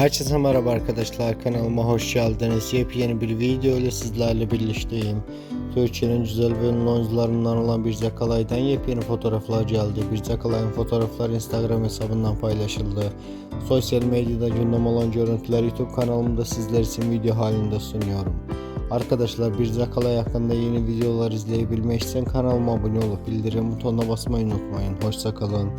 Herkese merhaba arkadaşlar kanalıma hoş geldiniz. Yepyeni bir video ile sizlerle birlikteyim. Türkiye'nin güzel ve ünlü oyuncularından olan bir Zakalay'dan yepyeni fotoğraflar geldi. Bir Zakalay'ın fotoğrafları Instagram hesabından paylaşıldı. Sosyal medyada gündem olan görüntüler YouTube kanalımda sizler için video halinde sunuyorum. Arkadaşlar bir Zakalay hakkında yeni videolar izleyebilmek için kanalıma abone olup bildirim butonuna basmayı unutmayın. Hoşçakalın.